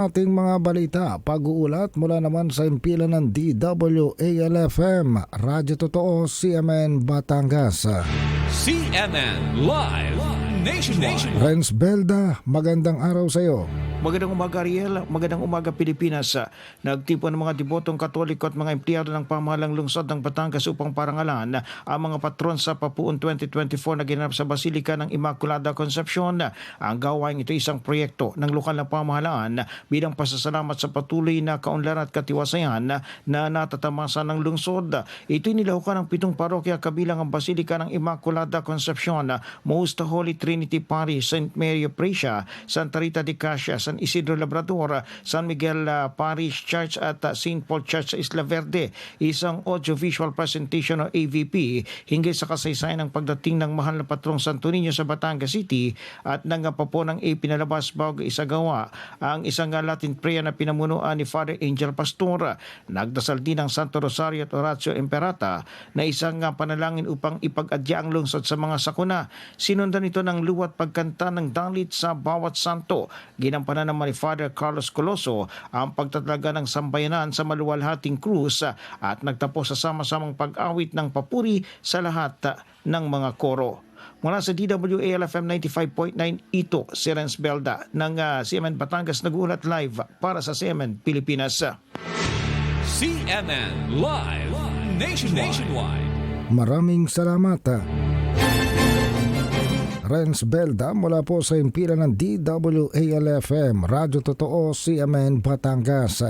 Ating mga balita, pag-uulat mula naman sa impila ng DWALFM, Radyo Totoo, CMN Batangas. CNN Live Nationwide. Renz Belda, magandang araw sa iyo. Magandang umaga Ariel, magandang umaga Pilipinas. Nagtipo ng mga debotong katoliko at mga empleyado ng pamahalang lungsod ng Batangas upang parangalan ang mga patron sa Papuon 2024 na ginanap sa Basilika ng Immaculada Concepcion. Ang gawain ito isang proyekto ng lokal na pamahalaan bilang pasasalamat sa patuloy na kaunlaran at katiwasayan na natatamasa ng lungsod. Ito'y nilahukan ng pitong parokya kabilang ang Basilika ng Immaculada Concepcion, Most Holy Trinity Parish, St. Mary of Prasia, Santa Rita de Casia, San Isidro Labrador, San Miguel uh, Parish Church at uh, St. Paul Church sa Isla Verde. Isang audiovisual presentation o AVP hinggil sa kasaysayan ng pagdating ng mahal na patrong Santo Niño sa Batangas City at pa po ng ipinalabas bago isagawa ang isang Latin prayer na pinamunuan ni Father Angel Pastor. Nagdasal din ng Santo Rosario at Oratio Imperata na isang uh, panalangin upang ipag-adya ang lungsod sa mga sakuna. Sinundan ito ng luwat pagkanta ng dalit sa bawat santo. Ginampanan naman ni Father Carlos Coloso ang pagtatalaga ng sambayanan sa maluwalhating krus at nagtapos sa sama-samang pag-awit ng papuri sa lahat ng mga koro. Mula sa DWALFM 95.9, ito si Renz Belda ng uh, CMN Batangas nag-uulat live para sa CMN Pilipinas. CNN Live Nationwide. Maraming salamat. Renz Belda mula po sa impila ng DWALFM, Radyo Totoo, CMN Batangas.